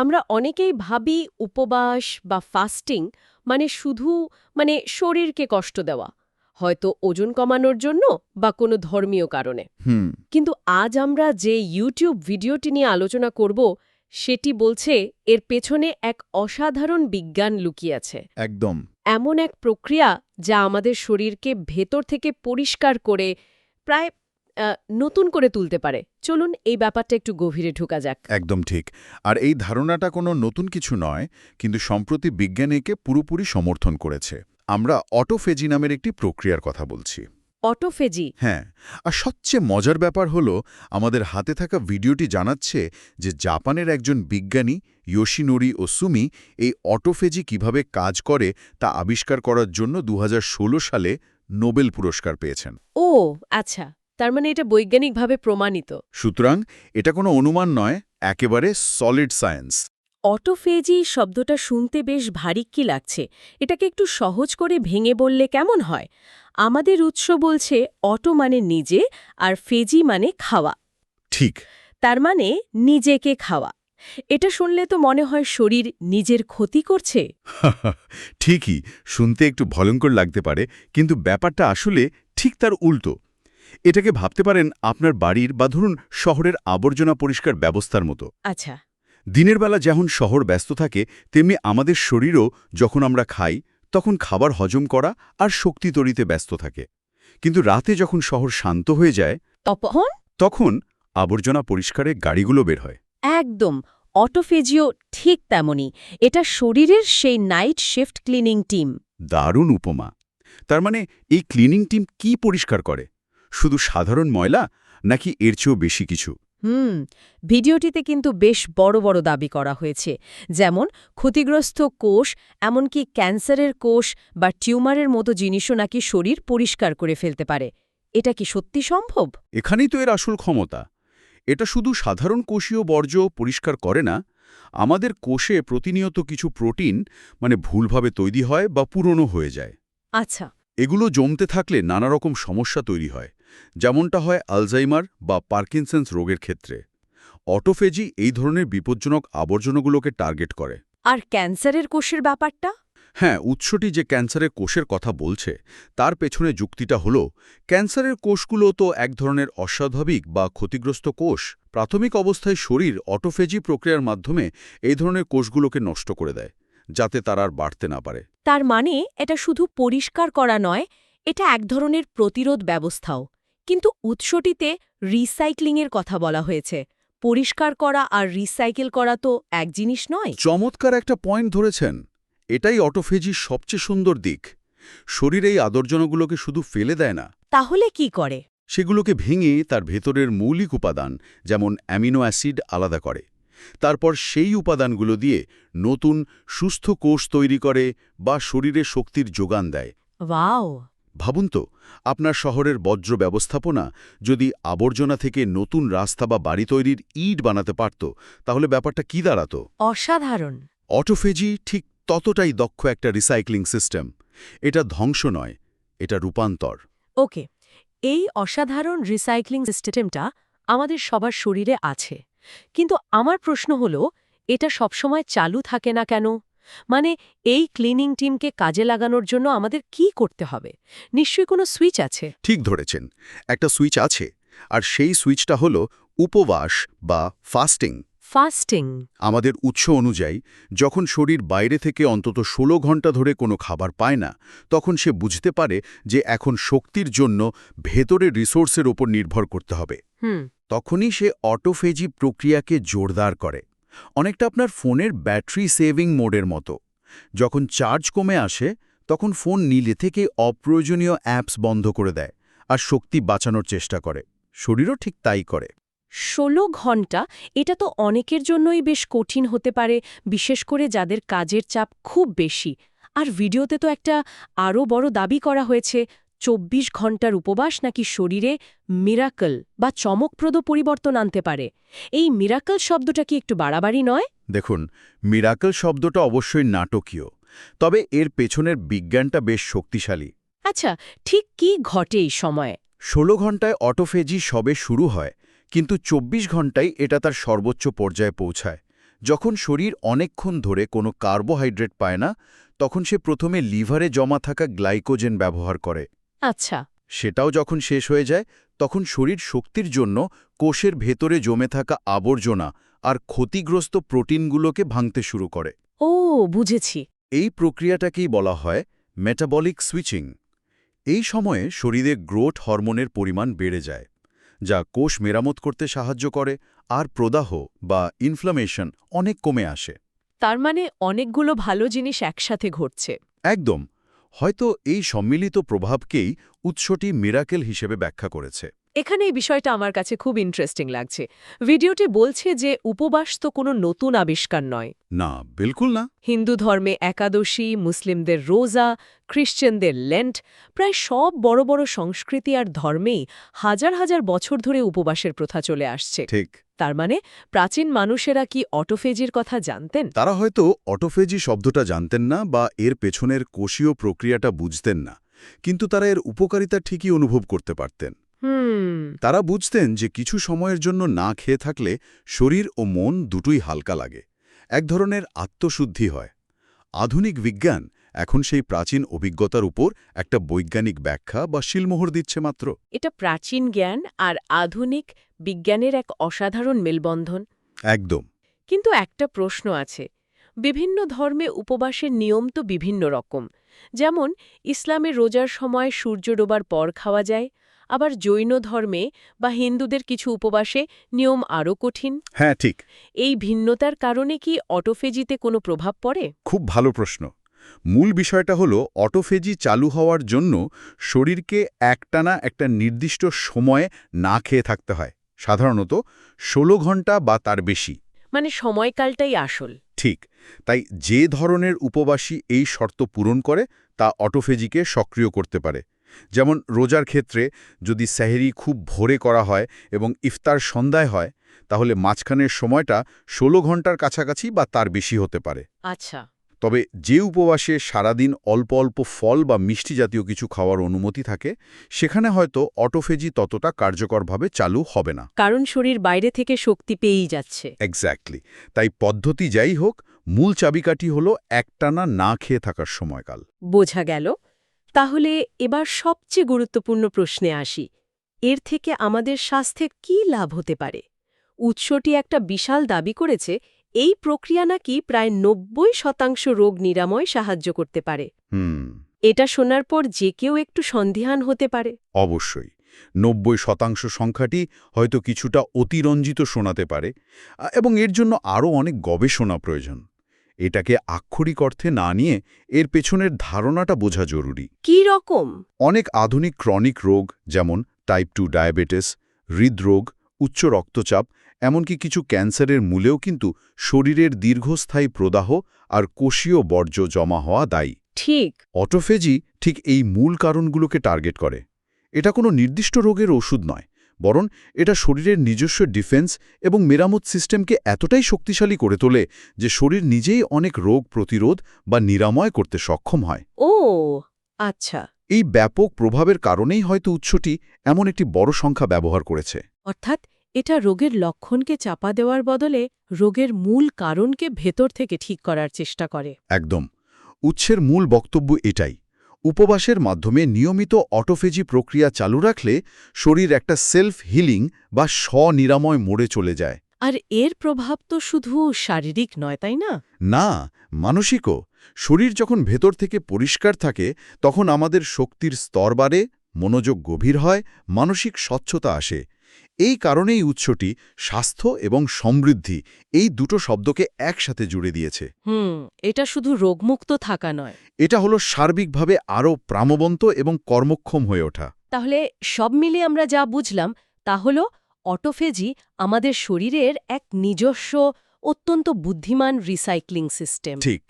আমরা অনেকেই ভাবি উপবাস বা ফাস্টিং মানে শুধু মানে শরীরকে কষ্ট দেওয়া। হয়তো ওজন কমানোর জন্য বা কোনো ধর্মীয় কারণে। কিন্তু আজ আমরা যে ইউটিউব ভিডিওটি নিয়ে আলোচনা করব সেটি বলছে এর পেছনে এক অসাধারণ বিজ্ঞান লুকিয়ে আছে। একদম। এমন এক প্রক্রিয়া যা আমাদের শরীরকে ভেতর থেকে পরিষ্কার করে প্রায় নতুন করে তুলতে পারে। চলুন এই ব্যাপারটা একটু গভীরে ঢোকা যাক। একদম ঠিক। আর এই ধারণাটা কোনো নতুন কিছু নয় কিন্তু সম্প্রতি বিজ্ঞান একে পুরোপুরি সমর্থন করেছে। আমরা অটোফেজি নামের একটি প্রক্রিয়ার কথা বলছি। অটোফেজি? হ্যাঁ আর সবচেয়ে মজার ব্যাপার হলো আমাদের হাতে থাকা ভিডিওটি জানাচ্ছে যে জাপানের একজন বিজ্ঞানী ইয়োশিনোরি ও সুমি এই অটোফেজি কীভাবে কাজ করে তা আবিষ্কার করার জন্য দু হাজার ষোলো সালে নোবেল পুরস্কার পেয়েছেন। ও আচ্ছা। তার মানে এটা বৈজ্ঞানিকভাবে প্রমাণিত। সুতরাং এটা কোনো অনুমান নয় একেবারে সলিড সায়েন্স অটোফেজি শব্দটা শুনতে বেশ ভারী কি লাগছে? এটাকে একটু সহজ করে ভেঙে বললে কেমন হয়? আমাদের উৎস বলছে অটো মানে নিজে আর ফেজি মানে খাওয়া। ঠিক। তার মানে নিজেকে খাওয়া। এটা শুনলে তো মনে হয় শরীর নিজের ক্ষতি করছে? ঠিকই শুনতে একটু ভয়ঙ্কর লাগতে পারে কিন্তু ব্যাপারটা আসলে ঠিক তার উল্টো। এটাকে ভাবতে পারেন আপনার বাড়ির বা ধরুন শহরের আবর্জনা পরিষ্কার ব্যবস্থার মতো। আচ্ছা। দিনের বেলা যেমন শহর ব্যস্ত থাকে তেমনি আমাদের শরীরও যখন আমরা খাই তখন খাবার হজম করা আর শক্তি তৈরিতে ব্যস্ত থাকে। কিন্তু রাতে যখন শহর শান্ত হয়ে যায় তখন তখন আবর্জনা পরিষ্কারে গাড়িগুলো বের হয়। একদম। অটোফেজিও ঠিক তেমনই। এটা শরীরের সেই নাইট শিফট ক্লিনিং টিম দারুণ উপমা। তার মানে এই ক্লিনিং টিম কি পরিষ্কার করে? শুধু সাধারণ ময়লা নাকি এর চেয়েও বেশি কিছু? হুম ভিডিওটিতে কিন্তু বেশ বড় বড় দাবি করা হয়েছে। যেমন ক্ষতিগ্রস্ত কোষ এমনকি ক্যান্সারের কোষ বা টিউমারের মতো জিনিসও নাকি শরীর পরিষ্কার করে ফেলতে পারে। এটা কি সত্যি সম্ভব? এখানেই তো এর আসল ক্ষমতা। এটা শুধু সাধারণ কোষীয় বর্জ্য পরিষ্কার করে না আমাদের কোষে প্রতিনিয়ত কিছু প্রোটিন মানে ভুলভাবে তৈরি হয় বা পুরনো হয়ে যায়। আচ্ছা। এগুলো জমতে থাকলে নানা রকম সমস্যা তৈরি হয়। যেমনটা হয় আলজাইমার বা পার্কিনসন্স রোগের ক্ষেত্রে। অটোফেজি এই ধরনের বিপজ্জনক আবর্জনাগুলোকে টার্গেট করে। আর ক্যান্সারের কোষের ব্যাপারটা? হ্যাঁ উৎসটি যে ক্যান্সারের কোষের কথা বলছে তার পেছনে যুক্তিটা হল ক্যান্সারের কোষগুলো তো এক ধরনের অস্বাভাবিক বা ক্ষতিগ্রস্ত কোষ। প্রাথমিক অবস্থায় শরীর অটোফেজি প্রক্রিয়ার মাধ্যমে এই ধরনের কোষগুলোকে নষ্ট করে দেয় যাতে তারা আর বাড়তে না পারে। তার মানে এটা শুধু পরিষ্কার করা নয় এটা এক ধরনের প্রতিরোধ ব্যবস্থাও। কিন্তু উৎসটিতে রিসাইক্লিংয়ের কথা বলা হয়েছে। পরিষ্কার করা আর রিসাইকেল করা তো এক জিনিস নয়। চমৎকার একটা পয়েন্ট ধরেছেন। এটাই অটোফেজির সবচেয়ে সুন্দর দিক। শরীর এই আদর্জনগুলোকে শুধু ফেলে দেয় না। তাহলে কি করে? সেগুলোকে ভেঙে তার ভেতরের মৌলিক উপাদান যেমন অ্যামিনো অ্যাসিড আলাদা করে। তারপর সেই উপাদানগুলো দিয়ে নতুন সুস্থ কোষ তৈরি করে বা শরীরে শক্তির যোগান দেয়। ওয়াও! ভাবুন তো আপনার শহরের বজ্র ব্যবস্থাপনা যদি আবর্জনা থেকে নতুন রাস্তা বা বাড়ি তৈরির ইট বানাতে পারত তাহলে ব্যাপারটা কি দাঁড়াত? অসাধারণ। অটোফেজি ঠিক ততটাই দক্ষ একটা রিসাইক্লিং সিস্টেম। এটা ধ্বংস নয় এটা রূপান্তর। ওকে এই অসাধারণ রিসাইক্লিং সিস্টেমটা আমাদের সবার শরীরে আছে। কিন্তু আমার প্রশ্ন হলো এটা সবসময় চালু থাকে না কেন? মানে এই ক্লিনিং টিমকে কাজে লাগানোর জন্য আমাদের কি করতে হবে? নিশ্চয়ই কোনো সুইচ আছে? ঠিক ধরেছেন। একটা সুইচ আছে আর সেই সুইচটা হল উপবাস বা ফাস্টিং ফাস্টিং আমাদের উৎস অনুযায়ী যখন শরীর বাইরে থেকে অন্তত ১৬ ঘণ্টা ধরে কোনো খাবার পায় না তখন সে বুঝতে পারে যে এখন শক্তির জন্য ভেতরের রিসোর্সের ওপর নির্ভর করতে হবে। তখনই সে অটোফেজি প্রক্রিয়াকে জোরদার করে। অনেকটা আপনার ফোনের ব্যাটারি সেভিং মোডের মতো। যখন চার্জ কমে আসে, তখন ফোন নিলে থেকে অপ্রয়োজনীয় অ্যাপস বন্ধ করে দেয় আর শক্তি বাঁচানোর চেষ্টা করে। শরীরও ঠিক তাই করে। ষোলো ঘণ্টা এটা তো অনেকের জন্যই বেশ কঠিন হতে পারে, বিশেষ করে যাদের কাজের চাপ খুব বেশি। আর ভিডিওতে তো একটা আরও বড় দাবি করা হয়েছে চব্বিশ ঘণ্টার উপবাস নাকি শরীরে মিরাকল বা চমকপ্রদ পরিবর্তন আনতে পারে? এই মিরাকল শব্দটা কি একটু বাড়াবাড়ি নয়? দেখুন মিরাকল শব্দটা অবশ্যই নাটকীয় তবে এর পেছনের বিজ্ঞানটা বেশ শক্তিশালী। আচ্ছা ঠিক কি ঘটে এই সময়ে? ষোলো ঘন্টায় অটোফেজি সবে শুরু হয় কিন্তু ২৪ ঘন্টায় এটা তার সর্বোচ্চ পর্যায়ে পৌঁছায়। যখন শরীর অনেকক্ষণ ধরে কোনো কার্বোহাইড্রেট পায় না তখন সে প্রথমে লিভারে জমা থাকা গ্লাইকোজেন ব্যবহার করে। আচ্ছা। সেটাও যখন শেষ হয়ে যায় তখন শরীর শক্তির জন্য কোষের ভেতরে জমে থাকা আবর্জনা আর ক্ষতিগ্রস্ত প্রোটিনগুলোকে ভাঙতে শুরু করে। ও বুঝেছি। এই প্রক্রিয়াটাকেই বলা হয় মেটাবলিক সুইচিং এই সময়ে শরীরে গ্রোথ হরমোনের পরিমাণ বেড়ে যায় যা কোষ মেরামত করতে সাহায্য করে আর প্রদাহ বা ইনফ্লামেশন অনেক কমে আসে। তার মানে অনেকগুলো ভালো জিনিস একসাথে ঘটছে। একদম। হয়তো এই সম্মিলিত প্রভাবকেই উৎসটি মিরাকেল হিসেবে ব্যাখ্যা করেছে। এখানে এই বিষয়টা আমার কাছে খুব ইন্টারেস্টিং লাগছে। ভিডিওটি বলছে যে উপবাস তো কোনো নতুন আবিষ্কার নয়। না বিলকুল না। হিন্দু ধর্মে একাদশী মুসলিমদের রোজা খ্রিশ্চানদের লেন্ট প্রায় সব বড় বড় সংস্কৃতি আর ধর্মেই হাজার হাজার বছর ধরে উপবাসের প্রথা চলে আসছে। ঠিক। তার মানে প্রাচীন মানুষেরা কি অটোফেজির কথা জানতেন? তারা হয়তো অটোফেজি শব্দটা জানতেন না বা এর পেছনের কোষীয় প্রক্রিয়াটা বুঝতেন না কিন্তু তারা এর উপকারিতা ঠিকই অনুভব করতে পারতেন। তারা বুঝতেন যে কিছু সময়ের জন্য না খেয়ে থাকলে শরীর ও মন দুটোই হালকা লাগে। এক ধরনের আত্মশুদ্ধি হয়। আধুনিক বিজ্ঞান এখন সেই প্রাচীন অভিজ্ঞতার উপর একটা বৈজ্ঞানিক ব্যাখ্যা বা শিলমোহর দিচ্ছে মাত্র। এটা প্রাচীন জ্ঞান আর আধুনিক বিজ্ঞানের এক অসাধারণ মেলবন্ধন। একদম। কিন্তু একটা প্রশ্ন আছে। বিভিন্ন ধর্মে উপবাসের নিয়ম তো বিভিন্ন রকম। যেমন ইসলামে রোজার সময় সূর্য ডোবার পর খাওয়া যায় আবার জৈন ধর্মে বা হিন্দুদের কিছু উপবাসে নিয়ম আরও কঠিন। হ্যাঁ ঠিক। এই ভিন্নতার কারণে কি অটোফেজিতে কোনো প্রভাব পড়ে? খুব ভালো প্রশ্ন। মূল বিষয়টা হলো অটোফেজি চালু হওয়ার জন্য শরীরকে একটানা একটা নির্দিষ্ট সময়ে না খেয়ে থাকতে হয়। সাধারণত ১৬ ঘণ্টা বা তার বেশি। মানে সময়কালটাই আসল। ঠিক তাই যে ধরনের উপবাসী এই শর্ত পূরণ করে তা অটোফেজিকে সক্রিয় করতে পারে। যেমন রোজার ক্ষেত্রে যদি স্যাহেরি খুব ভোরে করা হয় এবং ইফতার সন্ধ্যায় হয় তাহলে মাঝখানের সময়টা ১৬ ঘণ্টার কাছাকাছি বা তার বেশি হতে পারে। আচ্ছা। তবে যে উপবাসে সারাদিন অল্প অল্প ফল বা মিষ্টি জাতীয় কিছু খাওয়ার অনুমতি থাকে সেখানে হয়তো অটোফেজি ততটা কার্যকরভাবে চালু হবে না। কারণ শরীর বাইরে থেকে শক্তি পেয়েই যাচ্ছে। এক্স্যাক্টলি তাই পদ্ধতি যাই হোক মূল চাবিকাঠি হলো একটানা না খেয়ে থাকার সময়কাল। বোঝা গেল। তাহলে এবার সবচেয়ে গুরুত্বপূর্ণ প্রশ্নে আসি। এর থেকে আমাদের স্বাস্থ্যে কি লাভ হতে পারে? উৎসটি একটা বিশাল দাবি করেছে এই প্রক্রিয়া নাকি প্রায় নব্বই শতাংশ রোগ নিরাময় সাহায্য করতে পারে। হুম। এটা শোনার পর যে কেউ একটু সন্দেহান হতে পারে। অবশ্যই। নব্বই শতাংশ সংখ্যাটি হয়তো কিছুটা অতিরঞ্জিত শোনাতে পারে এবং এর জন্য আরও অনেক গবেষণা প্রয়োজন। এটাকে আক্ষরিক অর্থে না নিয়ে এর পেছনের ধারণাটা বোঝা জরুরি। কি রকম? অনেক আধুনিক ক্রনিক রোগ যেমন টাইপ টু ডায়াবেটিস হৃদরোগ উচ্চ রক্তচাপ এমনকি কিছু ক্যান্সারের মূলেও কিন্তু শরীরের দীর্ঘস্থায়ী প্রদাহ আর কোষীয় বর্জ্য জমা হওয়া দায়ী। ঠিক। অটোফেজি ঠিক এই মূল কারণগুলোকে টার্গেট করে। এটা কোনো নির্দিষ্ট রোগের ওষুধ নয় বরং এটা শরীরের নিজস্ব ডিফেন্স এবং মেরামত সিস্টেমকে এতটাই শক্তিশালী করে তোলে যে শরীর নিজেই অনেক রোগ প্রতিরোধ বা নিরাময় করতে সক্ষম হয়। ও আচ্ছা। এই ব্যাপক প্রভাবের কারণেই হয়তো উৎসটি এমন একটি বড় সংখ্যা ব্যবহার করেছে। অর্থাৎ এটা রোগের লক্ষণকে চাপা দেওয়ার বদলে রোগের মূল কারণকে ভেতর থেকে ঠিক করার চেষ্টা করে। একদম। উৎসের মূল বক্তব্য এটাই। উপবাসের মাধ্যমে নিয়মিত অটোফেজি প্রক্রিয়া চালু রাখলে শরীর একটা সেলফ হিলিং বা স্বনিরাময় মোড়ে চলে যায়। আর এর প্রভাব তো শুধু শারীরিক নয় তাই না? না মানসিকও। শরীর যখন ভেতর থেকে পরিষ্কার থাকে তখন আমাদের শক্তির স্তর বাড়ে মনোযোগ গভীর হয় মানসিক স্বচ্ছতা আসে। এই কারণেই উৎসটি স্বাস্থ্য এবং সমৃদ্ধি এই দুটো শব্দকে একসাথে জুড়ে দিয়েছে। হুম এটা শুধু রোগমুক্ত থাকা নয়। এটা হলো সার্বিকভাবে আরও প্রামবন্ত এবং কর্মক্ষম হয়ে ওঠা। তাহলে সব মিলে আমরা যা বুঝলাম তা হল অটোফেজি আমাদের শরীরের এক নিজস্ব অত্যন্ত বুদ্ধিমান রিসাইক্লিং সিস্টেম। ঠিক।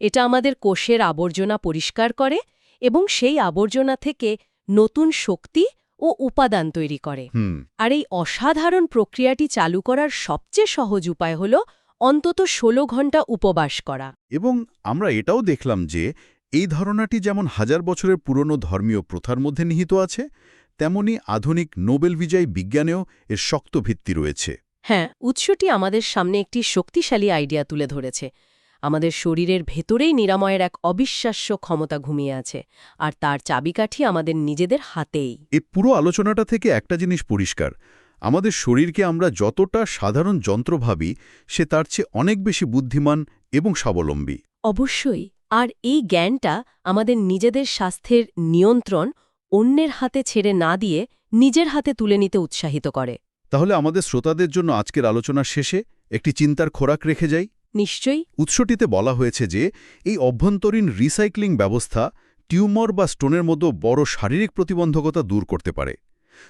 এটা আমাদের কোষের আবর্জনা পরিষ্কার করে এবং সেই আবর্জনা থেকে নতুন শক্তি ও উপাদান তৈরি করে। আর এই অসাধারণ প্রক্রিয়াটি চালু করার সবচেয়ে সহজ উপায় হল অন্তত ১৬ ঘণ্টা উপবাস করা। এবং আমরা এটাও দেখলাম যে এই ধারণাটি যেমন হাজার বছরের পুরনো ধর্মীয় প্রথার মধ্যে নিহিত আছে তেমনি আধুনিক নোবেল বিজয়ী বিজ্ঞানেও এর শক্ত ভিত্তি রয়েছে। হ্যাঁ উৎসটি আমাদের সামনে একটি শক্তিশালী আইডিয়া তুলে ধরেছে। আমাদের শরীরের ভেতরেই নিরাময়ের এক অবিশ্বাস্য ক্ষমতা ঘুমিয়ে আছে আর তার চাবিকাঠি আমাদের নিজেদের হাতেই। এ পুরো আলোচনাটা থেকে একটা জিনিস পরিষ্কার। আমাদের শরীরকে আমরা যতটা সাধারণ যন্ত্র ভাবি সে তার চেয়ে অনেক বেশি বুদ্ধিমান এবং স্বাবলম্বী। অবশ্যই আর এই জ্ঞানটা আমাদের নিজেদের স্বাস্থ্যের নিয়ন্ত্রণ অন্যের হাতে ছেড়ে না দিয়ে নিজের হাতে তুলে নিতে উৎসাহিত করে। তাহলে আমাদের শ্রোতাদের জন্য আজকের আলোচনার শেষে একটি চিন্তার খোরাক রেখে যাই? নিশ্চয়ই। উৎসটিতে বলা হয়েছে যে, এই অভ্যন্তরীণ রিসাইক্লিং ব্যবস্থা টিউমার বা স্টোনের মতো বড় শারীরিক প্রতিবন্ধকতা দূর করতে পারে।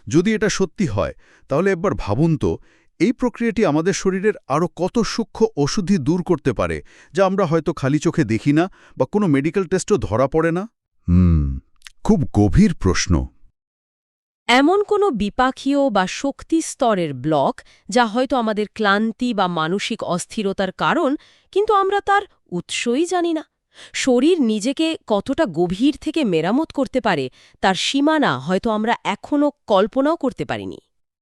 যদি এটা সত্যি হয়, তাহলে একবার ভাবুন তো, এই প্রক্রিয়াটি আমাদের শরীরের আরও কত সূক্ষ্ম ওষুধি দূর করতে পারে, যা আমরা হয়তো খালি চোখে দেখি না বা কোনো মেডিকেল টেস্টও ধরা পড়ে না? হুম, খুব গভীর প্রশ্ন। এমন কোনো বিপাকীয় বা শক্তি স্তরের ব্লক যা হয়তো আমাদের ক্লান্তি বা মানসিক অস্থিরতার কারণ, কিন্তু আমরা তার উৎসই জানি না। শরীর নিজেকে কতটা গভীর থেকে মেরামত করতে পারে, তার সীমানা হয়তো আমরা এখনও কল্পনাও করতে পারিনি।